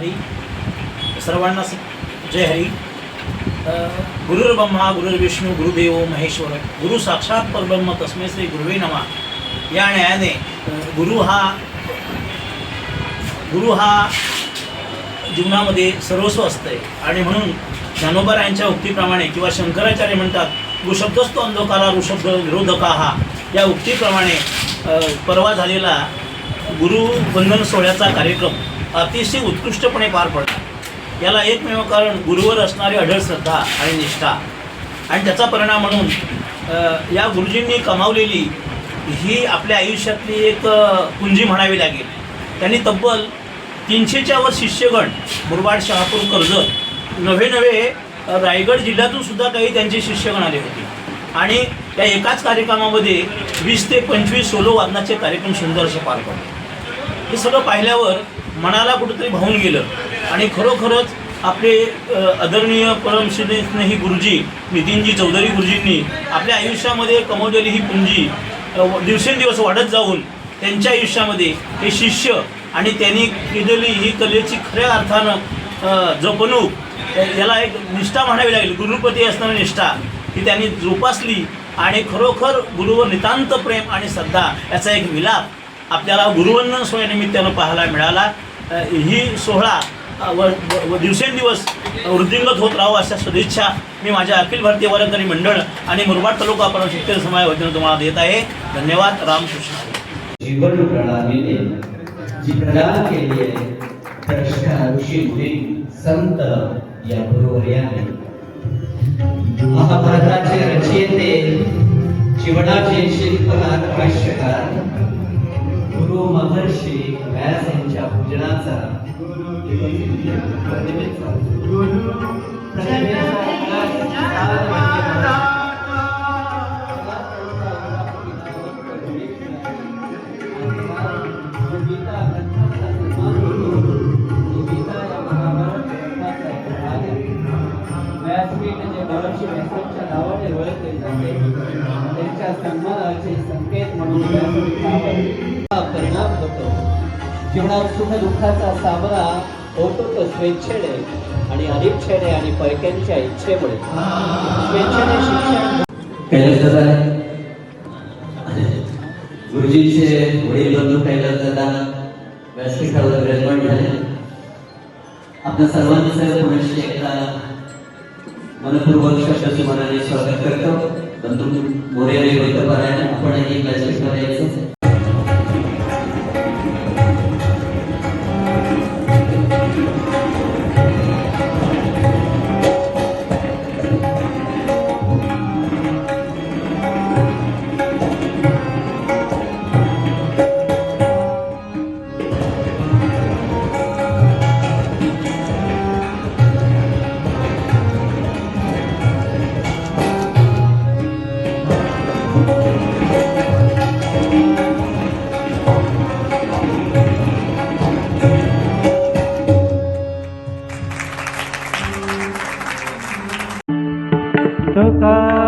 हरी. सर्वांना जय हरी. गुरुर्ब्रह्मा गुरुर्विष्णू गुरुदेव महेश्वर गुरु साक्षात परब्रह्म तस्मे श्री गुरुवे नमा. या न्यायाने गुरु हा गुरु हा जीवनामध्ये सर्वस्व असतंय. आणि म्हणून ज्ञानोबा यांच्या उक्तीप्रमाणे किंवा शंकराचार्य म्हणतात ऋषब्दस्तो अंधकारा ऋषब्द विरोधका. हा या उक्तीप्रमाणे परवा झालेला गुरुवंदन सोहळ्याचा कार्यक्रम अतिशय उत्कृष्टपणे पार पडला. याला एकमेव कारण गुरुवर असणारी अढळ श्रद्धा आणि निष्ठा. आणि त्याचा परिणाम म्हणून या गुरुजींनी कमावलेली ही आपल्या आयुष्यातली एक कुंजी पुंजी म्हणावी लागेल. त्यांनी तब्बल तीनशेच्या वर शिष्यगण मुरबाड शहापूर कर्जत नव्हे नव्हे रायगड जिल्ह्यातून सुद्धा काही त्यांचे शिष्यगण आले होते. आणि या एकाच कार्यक्रमामध्ये वीस ते पंचवीस सोलो वादनाचे कार्यक्रम सुंदर असे पार पडले. हे सगळं पाहिल्यावर मनाला कुठंतरी भावून गेलं. आणि खरोखरच आपले आदरणीय परमस्नेही गुरुजी नितीनजी चौधरी गुरुजींनी आपल्या आयुष्यामध्ये कमवलेली ही पुंजी दिवसेंदिवस वाढत जाऊन त्यांच्या आयुष्यामध्ये हे शिष्य आणि त्यांनी केलेली ही कलेची खऱ्या अर्थानं जपणूक याला एक निष्ठा म्हणावी लागेल. गुरुपती असणारी निष्ठा ही त्यांनी जोपासली. आणि खरोखर गुरुवर नितांत प्रेम आणि श्रद्धा याचा एक विलाप आपल्याला गुरुवंदन सोयानिमित्तानं पाहायला मिळाला. ही सोहळा व व- दिवसेंदिवस वृद्धिंगत होत राहू अशा सदिच्छा मी माझ्या अखिल भारतीय वरंकरी मंडळ आणि मुरबाड तालुका परम शेतकरी समाज वतीनं तुम्हाला देत आहे. धन्यवाद. रामकृष्ण हरी. जीवन प्रणालीने जी प्रदान केली आहे प्रश्न ऋषी मुनी संत या गुरुवर्याने महाभारताचे रचयिते जीवनाचे शिल्पकार भाष्यकार गुरु महर्षी व्यास यांच्या पूजनाचा नावाने ओळखले जाते त्यांच्या सन्मानाचे संकेत म्हणून होतो जीवनात सुख दुःखाचा सामना होतो तो स्वेच्छेने. आणि अनिच्छेने आणि पैक्यांच्या इच्छेमुळे. स्वेच्छेने शिक्षण गुरुजींचे वडील बंधू कैलास दादा व्यासपीठावर विराजमान झाले. आपल्या सर्वांचं सर्व पुण्याशी एकदा मनपूर्वक शब्दाची मनाने स्वागत करतो. बंधू मोरे आणि आपणही व्यासपीठावर यायचं tocar.